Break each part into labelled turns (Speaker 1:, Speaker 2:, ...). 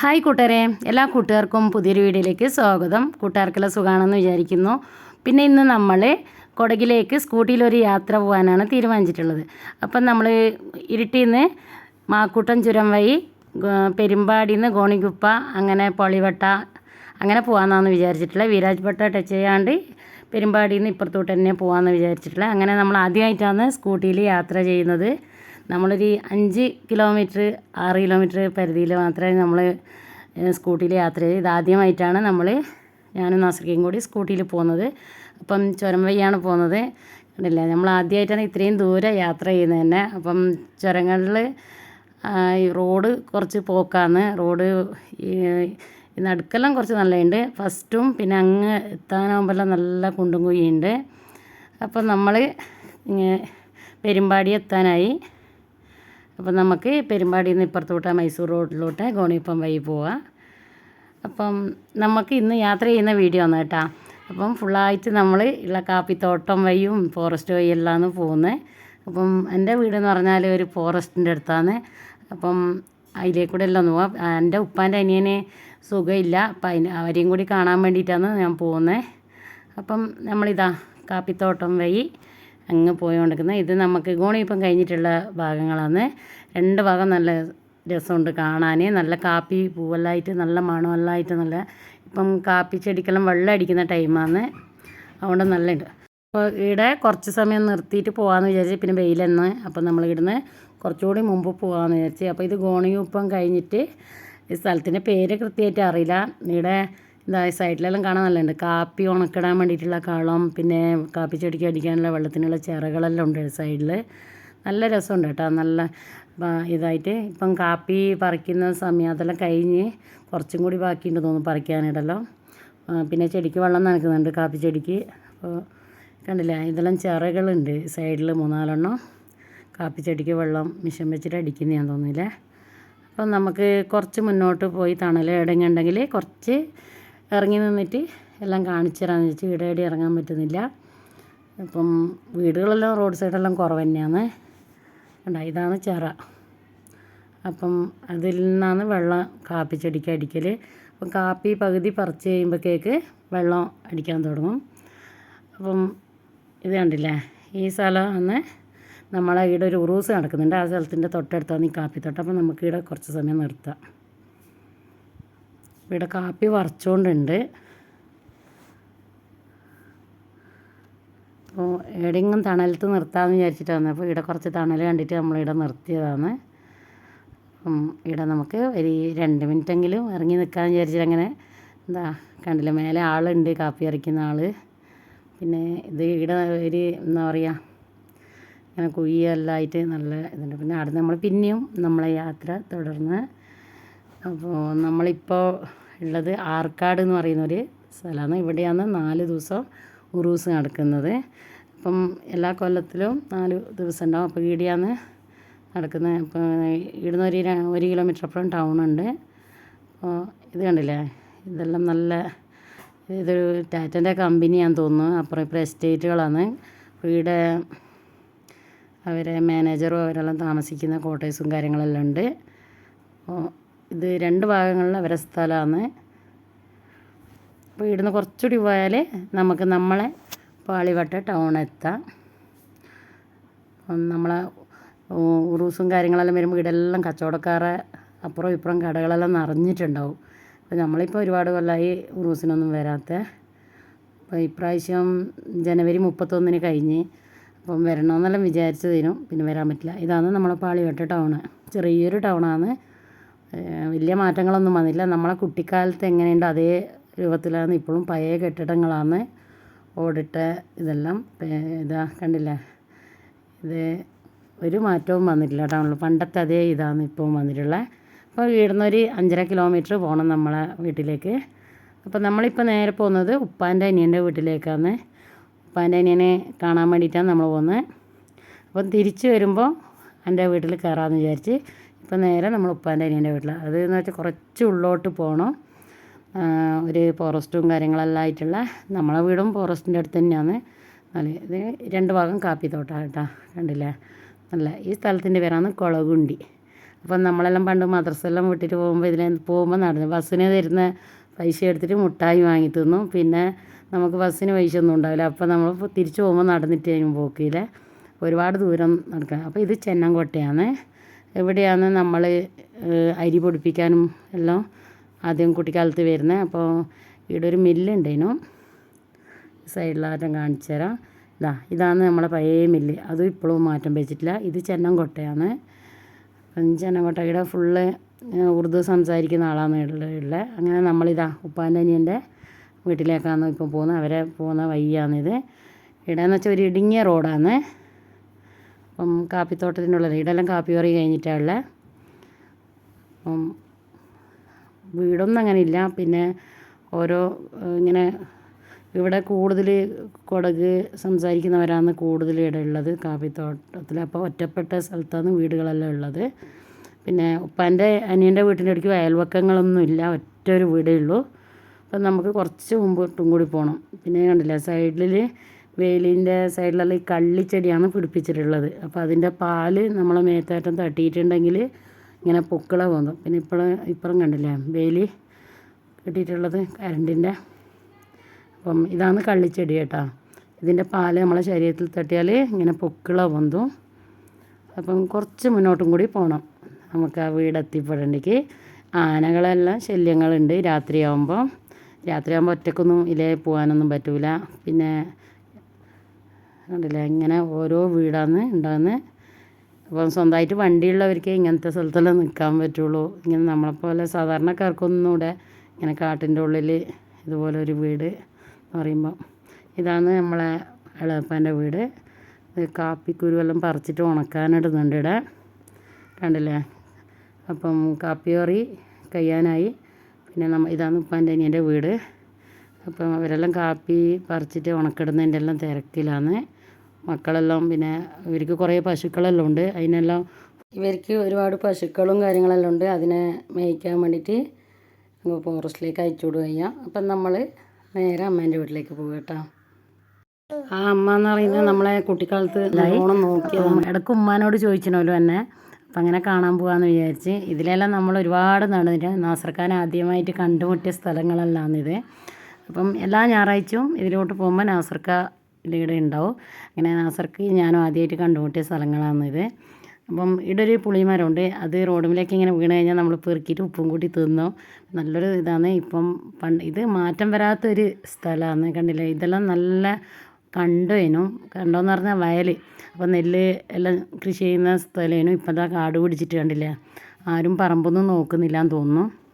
Speaker 1: Hi കൂട്ടുകാരെ എല്ലാ കൂട്ടുകാർക്കും പുതിയൊരു വീഡിയോയിലേക്ക് സ്വാഗതം. കൂട്ടുകാർക്കെല്ലാം സുഖമാണെന്ന് വിചാരിക്കുന്നു. പിന്നെ ഇന്ന് നമ്മൾ കൊടകിലേക്ക് സ്കൂട്ടിയിൽ ഒരു യാത്ര പോകാനാണ് തീരുമാനിച്ചിട്ടുള്ളത്. അപ്പം നമ്മൾ ഇരുട്ടിയിൽ നിന്ന് മാക്കൂട്ടം ചുരം വഴി പെരുമ്പാടി നിന്ന് ഗോണിക്കുപ്പ അങ്ങനെ പൊളിവട്ട അങ്ങനെ പോകാമെന്നാണ് വിചാരിച്ചിട്ടുള്ളത് വീരാജ്പേട്ട ടച്ച് ചെയ്യാണ്ട് പെരുമ്പാടിയിൽ നിന്ന് ഇപ്പുറത്തോട്ട് തന്നെ പോകാമെന്ന് വിചാരിച്ചിട്ടുള്ളത് അങ്ങനെ നമ്മൾ ആദ്യമായിട്ടാണ് സ്കൂട്ടിയിൽ യാത്ര ചെയ്യുന്നത്. നമ്മളൊരു അഞ്ച് കിലോമീറ്റർ ആറ് കിലോമീറ്റർ പരിധിയിൽ മാത്രമേ നമ്മൾ സ്കൂട്ടിയിൽ യാത്ര ചെയ്ത് ഇതാദ്യമായിട്ടാണ് നമ്മൾ ഞാനും നാസർക്കയും കൂടി സ്കൂട്ടിയിൽ പോകുന്നത്. അപ്പം ചുരം വഴിയാണ് പോകുന്നത്. കണ്ടില്ല? നമ്മൾ ആദ്യമായിട്ടാണ് ഇത്രയും ദൂരെ യാത്ര ചെയ്യുന്നത് തന്നെ. അപ്പം ചുരങ്ങളിൽ ഈ റോഡ് കുറച്ച് പോക്കാണ്. റോഡ് ഈ നടുക്കെല്ലാം കുറച്ച് നല്ലതുണ്ട്. ഫസ്റ്റും പിന്നെ അങ്ങ് എത്താനാകുമ്പോഴെല്ലാം നല്ല കുണ്ടും കുഴിയുണ്ട്. അപ്പം നമ്മൾ പെരുമ്പാടി എത്താനായി. അപ്പം നമുക്ക് പെരുമ്പാടിയിൽ നിന്ന് ഇപ്പുറത്തോട്ട് മൈസൂർ റോഡിലോട്ട് ഗോണിപ്പം വഴി പോവാം. അപ്പം നമുക്ക് ഇന്ന് യാത്ര ചെയ്യുന്ന വീഡിയോ ആണ് കേട്ടോ. അപ്പം ഫുള്ളായിട്ട് നമ്മൾ ഉള്ള കാപ്പിത്തോട്ടം വഴിയും ഫോറസ്റ്റ് വഴി എല്ലാം പോകുന്നത് അപ്പം എന്റെ വീടെന്ന് പറഞ്ഞാൽ ഒരു ഫോറസ്റ്റിന്റെ അടുത്താണ്. അപ്പം അതിലേക്കൂടെ എല്ലാം പോവാം. എന്റെ ഉപ്പാന്റെ അനിയന് സുഖമില്ല. അപ്പം അതിന് അവരെയും കൂടി കാണാൻ വേണ്ടിയിട്ടാണ് ഞാൻ പോകുന്നത് അപ്പം നമ്മളിതാ കാപ്പിത്തോട്ടം വഴി അങ്ങ് പോയോണ്ടിരിക്കുന്നത് ഇത് നമുക്ക് ഗോണിപ്പം കഴിഞ്ഞിട്ടുള്ള ഭാഗങ്ങളാണ് രണ്ട് ഭാഗം നല്ല രസമുണ്ട് കാണാൻ നല്ല കാപ്പി പൂവെല്ലാമായിട്ട് നല്ല മണമെല്ലാമായിട്ട് നല്ല ഇപ്പം കാപ്പി ചെടിക്കെല്ലാം വെള്ളം അടിക്കുന്ന ടൈമാണ് അതുകൊണ്ട് നല്ലുണ്ട് അപ്പോൾ ഇവിടെ കുറച്ച് സമയം നിർത്തിയിട്ട് പോകാമെന്ന് വിചാരിച്ച് പിന്നെ വെയിലെന്ന്. അപ്പം നമ്മൾ ഇവിടുന്ന് കുറച്ചുകൂടി മുമ്പ് പോകാമെന്ന് വിചാരിച്ച്. അപ്പോൾ ഇത് ഗോണിയുപ്പം കഴിഞ്ഞിട്ട് ഈ സ്ഥലത്തിന്റെ പേര് കൃത്യമായിട്ട് അറിയില്ല. ഇവിടെ എന്താ സൈഡിലെല്ലാം കാണാൻ നല്ലതുണ്ട്. കാപ്പി ഉണക്കിടാൻ വേണ്ടിയിട്ടുള്ള കളം പിന്നെ കാപ്പി ചെടിക്ക് അടിക്കാനുള്ള വെള്ളത്തിനുള്ള ചിറകളെല്ലാം ഉണ്ട് സൈഡിൽ നല്ല രസമുണ്ട് കേട്ടോ. നല്ല ഇതായിട്ട് ഇപ്പം കാപ്പി പറിക്കുന്ന സമയം അതെല്ലാം കഴിഞ്ഞ് കുറച്ചും കൂടി ബാക്കിയുണ്ട് തോന്നുന്നു പറിക്കാനായിട്ടല്ലോ. പിന്നെ ചെടിക്ക് വെള്ളം നനക്കുന്നുണ്ട് കാപ്പി ചെടിക്ക് അപ്പോൾ കണ്ടില്ലേ ഇതെല്ലാം ചിറകളുണ്ട് സൈഡിൽ മൂന്നാലെണ്ണം. കാപ്പി ചെടിക്ക് വെള്ളം മിഷൻ വെച്ചിട്ട് അടിക്കുന്ന ഞാൻ തോന്നുന്നില്ല. അപ്പം നമുക്ക് കുറച്ച് മുന്നോട്ട് പോയി തണൽ ഇടങ്ങുണ്ടെങ്കിൽ കുറച്ച് ഇറങ്ങി നിന്നിട്ട് എല്ലാം കാണിച്ചു തരാമെന്ന് വെച്ച് വീട് എവിടെ ഇറങ്ങാൻ പറ്റുന്നില്ല. അപ്പം വീടുകളെല്ലാം റോഡ് സൈഡെല്ലാം കുറവ് തന്നെയാണ്. കണ്ടോ ഇതാണ് ചിറ. അപ്പം അതിൽ നിന്നാണ് വെള്ളം കാപ്പി ചെടിക്ക് അടിക്കൽ അപ്പം കാപ്പി പകുതി പറിച്ച് കഴിയുമ്പോഴത്തേക്ക് വെള്ളം അടിക്കാൻ തുടങ്ങും. അപ്പം ഇത് കണ്ടില്ലേ ഈ സ്ഥലമാണ് നമ്മളെ ഇവിടെ ഒരു ഉറൂസ് നടക്കുന്നുണ്ട്. ആ സ്ഥലത്തിന്റെ തൊട്ടടുത്താണ് ഈ കാപ്പി തൊട്ട് അപ്പം നമുക്ക് ഇവിടെ കുറച്ച് സമയം നിർത്താം. ഇവിടെ കാപ്പി വറച്ചുകൊണ്ടുണ്ട് അപ്പോൾ എവിടെയെങ്കിലും തണലത്ത് നിർത്താമെന്ന് വിചാരിച്ചിട്ടാണ്. അപ്പോൾ ഇവിടെ കുറച്ച് തണൽ കണ്ടിട്ട് നമ്മളിവിടെ നിർത്തിയതാണ്. അപ്പം ഇവിടെ നമുക്ക് ഒരു രണ്ട് മിനിറ്റെങ്കിലും ഇറങ്ങി നിൽക്കാമെന്ന് വിചാരിച്ചിട്ട് അങ്ങനെ എന്താ കണ്ടില്ല മേലെ ആളുണ്ട് കാപ്പി അരയ്ക്കുന്ന ആൾ പിന്നെ ഇത് ഇവിടെ ഒരു എന്താ പറയുക ഇങ്ങനെ കുഴിയെല്ലാം ആയിട്ട് നല്ല ഇതുണ്ട്. പിന്നെ അവിടെ നമ്മൾ പിന്നെയും നമ്മളെ യാത്ര തുടർന്ന് അപ്പോൾ നമ്മളിപ്പോൾ ഉള്ളത് ആർക്കാട് എന്ന് പറയുന്നൊരു സ്ഥലമാണ്. ഇവിടെയാണ് നാല് ദിവസം ഉറൂസ് നടക്കുന്നത്. അപ്പം എല്ലാ കൊല്ലത്തിലും നാല് ദിവസം ഉണ്ടാവും. അപ്പോൾ ഈടെയാണ് നടക്കുന്നത്. അപ്പോൾ ഇവിടുന്ന് ഒരു ഒരു കിലോമീറ്റർ അപ്പുറം ടൗൺ ഉണ്ട്. അപ്പോൾ ഇത് കണ്ടില്ലേ? ഇതെല്ലാം നല്ല ഇതൊരു ടാറ്റന്റെ കമ്പനിയാണെന്ന് തോന്നുന്നു. അപ്പുറം ഇപ്പോൾ എസ്റ്റേറ്റുകളാണ്. ഇവിടെ അവരെ മാനേജറും അവരെല്ലാം താമസിക്കുന്ന ക്വാർട്ടേഴ്സും കാര്യങ്ങളെല്ലാം ഉണ്ട്. അപ്പോൾ ഇത് രണ്ട് ഭാഗങ്ങളിൽ അവരെ സ്ഥലമാണ് അപ്പോൾ ഇവിടുന്ന് കുറച്ചുകൂടി പോയാൽ നമുക്ക് നമ്മളെ പാളിവട്ട ടൗൺ എത്താം. നമ്മളെ ഉറൂസും കാര്യങ്ങളെല്ലാം വരുമ്പോൾ ഇവിടെല്ലാം കച്ചവടക്കാരെ അപ്പുറം ഇപ്പുറം കടകളെല്ലാം നിറഞ്ഞിട്ടുണ്ടാവും. അപ്പോൾ നമ്മളിപ്പോൾ ഒരുപാട് കൊല്ലമായി ഉറൂസിനൊന്നും വരാത്ത. അപ്പോൾ ഇപ്രാവശ്യം ജനുവരി മുപ്പത്തൊന്നിന് കഴിഞ്ഞ് അപ്പം വരണമെന്നെല്ലാം വിചാരിച്ചതിനും പിന്നെ വരാൻ പറ്റില്ല. ഇതാണ് നമ്മളെ പാളിവട്ട ടൗണ് ചെറിയൊരു ടൗണാണ് വലിയ മാറ്റങ്ങളൊന്നും വന്നില്ല. നമ്മളെ കുട്ടിക്കാലത്ത് എങ്ങനെയുണ്ടോ? അതേ രൂപത്തിലാണ് ഇപ്പോഴും പഴയ കെട്ടിടങ്ങളാണ് ഓടിട്ട ഇതെല്ലാം. ഇതാ കണ്ടില്ലേ? ഇത് ഒരു മാറ്റവും വന്നിട്ടില്ല ടൗണിൽ പണ്ടത്തെ അതേ ഇതാണ് ഇപ്പം വന്നിട്ടുള്ളത് അപ്പോൾ ഇവിടുന്ന് ഒരു അഞ്ചര കിലോമീറ്റർ പോകണം നമ്മളെ വീട്ടിലേക്ക്. അപ്പോൾ നമ്മളിപ്പോൾ നേരെ പോകുന്നത് ഉപ്പാന്റെ അനിയന്റെ വീട്ടിലേക്കാണ്. ഉപ്പാന്റെ അനിയനെ കാണാൻ വേണ്ടിയിട്ടാണ് നമ്മൾ പോകുന്നത്. അപ്പം തിരിച്ച് വരുമ്പോൾ എന്റെ വീട്ടിൽ കയറാമെന്ന് വിചാരിച്ച് ഇപ്പം നേരെ നമ്മൾ ഉപ്പാന്റെ അനിയന്റെ വീട്ടിൽ അത് എന്ന് വെച്ചാൽ കുറച്ച് ഉള്ളോട്ട് പോകണം ഒരു ഫോറസ്റ്റും കാര്യങ്ങളെല്ലാം ആയിട്ടുള്ള നമ്മളെ വീടും ഫോറസ്റ്റിന്റെ അടുത്ത് തന്നെയാണ്. നല്ല ഇത് രണ്ട് ഭാഗം കാപ്പി തോട്ടം കേട്ടോ കണ്ടില്ലേ? നല്ല ഈ സ്ഥലത്തിന്റെ പേരാണ് കുളകുണ്ടി. അപ്പം നമ്മളെല്ലാം പണ്ട് മദ്രസെല്ലാം വിട്ടിട്ട് പോകുമ്പോൾ ഇതിലെ പോകുമ്പോൾ നടന്നു ബസ്സിന് തരുന്ന പൈസ എടുത്തിട്ട് മുട്ടായി വാങ്ങി തിന്നും. പിന്നെ നമുക്ക് ബസ്സിന് പൈസ ഒന്നും ഉണ്ടാവില്ല. അപ്പോൾ നമ്മൾ തിരിച്ചു പോകുമ്പോൾ നടന്നിട്ട് പോക്കില്ലേ ഒരുപാട് ദൂരം നടക്കണം. അപ്പോൾ ഇത് ചെന്നംകോട്ടയാണ്. എവിടെയാണ് നമ്മൾ അരി പൊടിപ്പിക്കാനും എല്ലാം ആദ്യം കുട്ടിക്കാലത്ത് വരുന്നത് അപ്പോൾ ഇവിടെ ഒരു മില്ലുണ്ടേനു. സൈഡിലാറ്റം കാണിച്ചു തരാം. ഇതാ ഇതാണ് നമ്മളെ പഴയ മില്ല്. അതും ഇപ്പോഴും മാറ്റം വെച്ചിട്ടില്ല. ഇത് ചെന്നംകോട്ടയാണ്. അപ്പം ചെന്നംകോട്ട ഇവിടെ ഫുള്ള് ഉറുദു സംസാരിക്കുന്ന ആളാണ് ഉള്ളത് അങ്ങനെ നമ്മളിതാ ഉപ്പാന്റെ അനിയന്റെ വീട്ടിലേക്കാണ് ഇപ്പം പോകുന്നത്. അവരെ പോകുന്ന വഴിയാണിത്. ഇവിടെ എന്ന് വെച്ചാൽ ഒരു ഇടുങ്ങിയ റോഡാണ്. അപ്പം കാപ്പിത്തോട്ടത്തിനുള്ള ഇവിടെല്ലാം കാപ്പി പറി കഴിഞ്ഞിട്ടാണ് അപ്പം വീടൊന്നും അങ്ങനെ ഇല്ല പിന്നെ ഓരോ ഇങ്ങനെ ഇവിടെ കൂടുതൽ കൊടക് സംസാരിക്കുന്നവരാണ് കൂടുതൽ ഇവിടെ ഉള്ളത് കാപ്പിത്തോട്ടത്തിൽ അപ്പോൾ ഒറ്റപ്പെട്ട സ്ഥലത്താണ് വീടുകളെല്ലാം ഉള്ളത്. പിന്നെ ഉപ്പാന്റെ അനിയന്റെ വീട്ടിന്റെ അടുക്ക് അയൽവക്കങ്ങളൊന്നും ഇല്ല ഒറ്റ ഒരു വീടേ ഉള്ളൂ. അപ്പം നമുക്ക് കുറച്ച് മുമ്പോട്ടും കൂടി പോകണം പിന്നെ കണ്ടില്ല സൈഡിൽ വേലിന്റെ സൈഡിലുള്ള ഈ കള്ളിച്ചെടിയാണ് പിടിപ്പിച്ചിട്ടുള്ളത്. അപ്പോൾ അതിന്റെ പാൽ നമ്മളെ മേത്തേറ്റം തട്ടിയിട്ടുണ്ടെങ്കിൽ ഇങ്ങനെ പൊക്കിള പോകുന്നു. പിന്നെ ഇപ്പോഴും ഇപ്പുറം കണ്ടില്ലേ വേലി കിട്ടിയിട്ടുള്ളത് കരണ്ടിന്റെ. അപ്പം ഇതാണ് കള്ളിച്ചെടി കേട്ടോ. ഇതിന്റെ പാൽ നമ്മളെ ശരീരത്തിൽ തട്ടിയാൽ ഇങ്ങനെ പൊക്കിള പൊന്തും അപ്പം കുറച്ച് മുന്നോട്ടും കൂടി പോകണം നമുക്ക് ആ വീട് എത്തിപ്പെടേണ്ടേക്ക് ആനകളെല്ലാം ശല്യങ്ങളുണ്ട് രാത്രിയാകുമ്പോൾ രാത്രിയാകുമ്പോൾ ഒറ്റക്കൊന്നും ഇലേ പോകാനൊന്നും പറ്റില്ല പിന്നെ കണ്ടില്ലേ? ഇങ്ങനെ ഓരോ വീടാണ് ഉണ്ടാകുന്നത് അപ്പം സ്വന്തമായിട്ട് വണ്ടിയുള്ളവർക്ക് ഇങ്ങനത്തെ സ്ഥലത്തെല്ലാം നിൽക്കാൻ പറ്റുള്ളൂ. ഇങ്ങനെ നമ്മളെപ്പോലെ സാധാരണക്കാർക്കൊന്നും കൂടെ ഇങ്ങനെ കാട്ടിന്റെ ഉള്ളിൽ ഇതുപോലെ ഒരു വീട് എന്ന് പറയുമ്പോൾ ഇതാണ് നമ്മളെ എളപ്പന്റെ വീട്. കാപ്പിക്കുരുവെല്ലാം പറിച്ചിട്ട് ഉണക്കാനിടുന്നുണ്ട് ഇവിടെ. കണ്ടില്ലേ? അപ്പം കാപ്പി കറി കഴിയാനായി. പിന്നെ നമ്മ ഇതാണ് ഉപ്പാന്റെ അനിയന്റെ വീട്. അപ്പം അവരെല്ലാം കാപ്പി പറിച്ചിട്ട് ഉണക്കിടുന്നതിന്റെ എല്ലാം തിരക്കിലാണ്. മക്കളെല്ലാം പിന്നെ ഇവർക്ക് കുറേ പശുക്കളെല്ലാം ഉണ്ട്. അതിനെല്ലാം ഇവർക്ക് ഒരുപാട് പശുക്കളും കാര്യങ്ങളെല്ലാം ഉണ്ട്. അതിനെ മേയ്ക്കാൻ വേണ്ടിയിട്ട് ഫോറസ്റ്റിലേക്ക് അയച്ചു വിടുക അപ്പം നമ്മൾ നേരെ അമ്മേന്റെ വീട്ടിലേക്ക് പോകും കേട്ടോ. ആ അമ്മ എന്ന് പറയുന്നത് നമ്മളെ കുട്ടിക്കാലത്ത് നല്ലോണം നോക്കിയതാണ്. ഇടയ്ക്ക് ഉമ്മാനോട് ചോദിച്ചിനോലും എന്നെ. അപ്പം അങ്ങനെ കാണാൻ പോകാമെന്ന് വിചാരിച്ച് ഇതിലെല്ലാം നമ്മൾ ഒരുപാട് നടന്നിട്ട് നാസർഖാൻ ആദ്യമായിട്ട് കണ്ടുമുട്ടിയ സ്ഥലങ്ങളെല്ലാമാണിത് അപ്പം എല്ലാ ഞായറാഴ്ചയും ഇതിലോട്ട് പോകുമ്പോൾ നാസർക്ക ഇവിടെ ഉണ്ടാവും. അങ്ങനെ നാസർക്ക് ഞാനും ആദ്യമായിട്ട് കണ്ടുമുട്ടിയ സ്ഥലങ്ങളാണിത് അപ്പം ഇവിടെ ഒരു പുളിമരമുണ്ട് അത് റോഡുമിലേക്ക് ഇങ്ങനെ വീണ് കഴിഞ്ഞാൽ നമ്മൾ പെറുക്കിയിട്ട് ഉപ്പും കൂട്ടി തിന്നും. നല്ലൊരു ഇതാണ്. ഇപ്പം പണ്ട് ഇത് മാറ്റം വരാത്തൊരു സ്ഥലമാണ്. കണ്ടില്ലേ? ഇതെല്ലാം നല്ല കണ്ടോയിനും കണ്ടോയെന്ന് പറഞ്ഞാൽ വയൽ അപ്പം നെല്ല് എല്ലാം കൃഷി ചെയ്യുന്ന സ്ഥലമേനും ഇപ്പം എന്താ കാട് പിടിച്ചിട്ട് കണ്ടില്ലേ? ആരും പറമ്പൊന്നും നോക്കുന്നില്ല എന്ന് തോന്നുന്നു.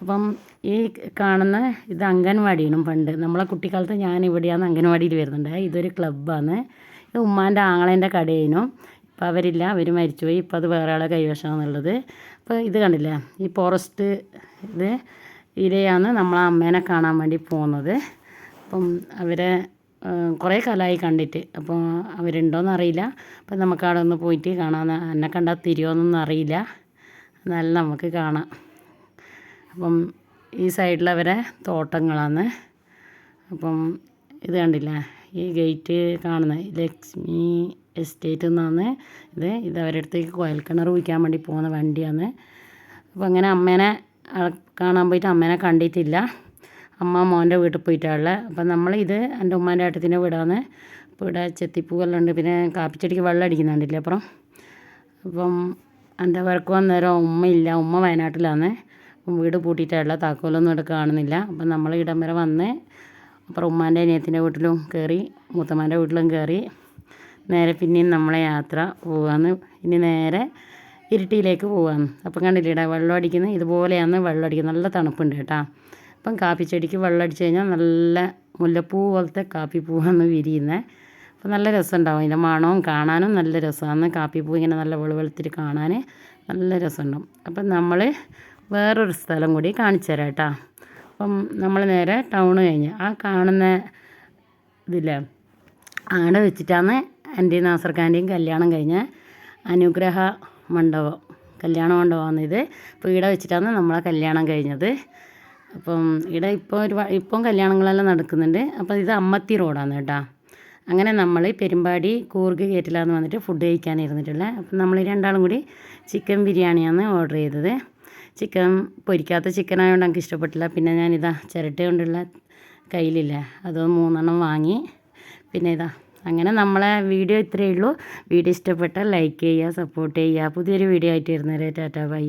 Speaker 1: അപ്പം ഈ കാണുന്ന ഇത് അംഗൻവാടിയാണ് പണ്ട്. നമ്മളെ കുട്ടിക്കാലത്ത് ഞാൻ ഇവിടെയാണ് അംഗൻവാടിയിൽ വരുന്നുണ്ട്. ഇതൊരു ക്ലബ്ബാണ്. ഇത് ഉമ്മാന്റെ ആങ്ങളേന്റെ കടയേനും. ഇപ്പം അവരില്ല അവർ മരിച്ചുപോയി. ഇപ്പം അത് വേറെ ആളെ കൈവശമാണെന്നുള്ളത്. അപ്പോൾ ഇത് കണ്ടില്ല? ഈ ഫോറസ്റ്റ് ഇത് ഇരയാണ് നമ്മളെ അമ്മേനെ കാണാൻ വേണ്ടി പോകുന്നത്. അപ്പം അവരെ കുറേ കാലമായി കണ്ടിട്ട്. അപ്പോൾ അവരുണ്ടോയെന്ന് അറിയില്ല. അപ്പം നമുക്ക് അവിടെ ഒന്ന് പോയിട്ട് കാണാൻ എന്നെ കണ്ടാൽ തിരിയോന്നൊന്നും അറിയില്ല. എന്നാലും നമുക്ക് കാണാം. അപ്പം ഈ സൈഡിൽ അവരെ തോട്ടങ്ങളാണ് അപ്പം ഇത് കണ്ടില്ലേ? ഈ ഗേറ്റ് കാണുന്നത് ലക്ഷ്മി എസ്റ്റേറ്റ് എന്നാണ് ഇത് ഇത് അവരുടെ അടുത്തേക്ക് കുഴൽക്കിണർ കുഴിക്കാൻ വേണ്ടി പോകുന്ന വണ്ടിയാണ് അപ്പോൾ അങ്ങനെ അമ്മേനെ കാണാൻ പോയിട്ട് അമ്മേനെ കണ്ടിട്ടില്ല. അമ്മ മോന്റെ വീട്ടിൽ പോയിട്ടാണുള്ളത്. അപ്പം നമ്മൾ ഇത് എന്റെ ഉമ്മാന്റെ ഏട്ടത്തിന്റെ വീടാണ് അപ്പോൾ ഇവിടെ ചെത്തിപ്പൂവെല്ലാം പിന്നെ കാപ്പിച്ചെടിക്ക് വെള്ളം അടിക്കുന്നുണ്ടല്ലേ അപ്പുറം. അപ്പം എന്റെ വർക്ക് വന്നേരം ഉമ്മയില്ല. ഉമ്മ വയനാട്ടിലാണ് വീട് പൂട്ടിയിട്ടുള്ള താക്കോലൊന്നും ഇവിടെ കാണുന്നില്ല. അപ്പം നമ്മൾ ഇടം വരെ വന്ന് അപ്പുറം ഉമ്മാന്റെ അനിയത്തിന്റെ വീട്ടിലും കയറി മൂത്തമ്മാന്റെ വീട്ടിലും കയറി നേരെ പിന്നെയും നമ്മളെ യാത്ര പോവാന്ന്. ഇനി നേരെ ഇരിട്ടിയിലേക്ക് പോവാന്ന്. അപ്പം കണ്ടില്ലേടാ വെള്ളം അടിക്കുന്നത്? ഇതുപോലെയാണ് വെള്ളം അടിക്കുന്നത്. നല്ല തണുപ്പുണ്ട് കേട്ടോ. അപ്പം കാപ്പിച്ചെടിക്ക് വെള്ളം അടിച്ച് കഴിഞ്ഞാൽ നല്ല മുല്ലപ്പൂ പോലത്തെ കാപ്പിപ്പൂവാണ് വിരിയുന്നത് അപ്പം നല്ല രസമുണ്ടാവും. അതിന്റെ മണവും കാണാനും നല്ല രസമാണ്. കാപ്പിപ്പൂ ഇങ്ങനെ നല്ല വെളുവെളുത്തിട്ട് കാണാൻ നല്ല രസമുണ്ടാവും. അപ്പം നമ്മൾ വേറൊരു സ്ഥലം കൂടി കാണിച്ചു തരാം കേട്ടോ. അപ്പം നമ്മൾ നേരെ ടൗൺ കഴിഞ്ഞ് ആ കാണുന്ന ഇതില്ലേ ആട് വെച്ചിട്ടാണ് എന്റെ നാസർഖാന്റെയും കല്യാണം കഴിഞ്ഞ അനുഗ്രഹ മണ്ഡപം കല്യാണ മണ്ഡപമാണ് ഇത്. അപ്പോൾ ഇവിടെ വെച്ചിട്ടാണ് നമ്മളെ കല്യാണം കഴിഞ്ഞത്. അപ്പം ഇവിടെ ഇപ്പോൾ ഒരു ഇപ്പം കല്യാണങ്ങളെല്ലാം നടക്കുന്നുണ്ട്. അപ്പോൾ ഇത് അമ്മത്തി റോഡാണ് കേട്ടോ. അങ്ങനെ നമ്മൾ പെരുമ്പാടി കൂർഗ് ഗേറ്റിലാന്ന് വന്നിട്ട് ഫുഡ് കഴിക്കാൻ അപ്പം നമ്മൾ രണ്ടാളും കൂടി ചിക്കൻ ബിരിയാണിയാണ് ഓർഡർ ചെയ്തത്. ചിക്കൻ പൊരിക്കാത്ത ചിക്കൻ ആയതുകൊണ്ട് എനിക്ക് ഇഷ്ടപ്പെട്ടില്ല. പിന്നെ ഞാനിതാ ചിരട്ട കൊണ്ടുള്ള കയ്യിലില്ല അത് മൂന്നെണ്ണം വാങ്ങി. പിന്നെ ഇതാ അങ്ങനെ നമ്മളെ വീഡിയോ ഇത്രയേ ഉള്ളൂ. വീഡിയോ ഇഷ്ടപ്പെട്ടാൽ ലൈക്ക് ചെയ്യുക സപ്പോർട്ട് ചെയ്യുക. പുതിയൊരു വീഡിയോ ആയിട്ട് വരുന്നവരെ ടാറ്റാ ബൈ.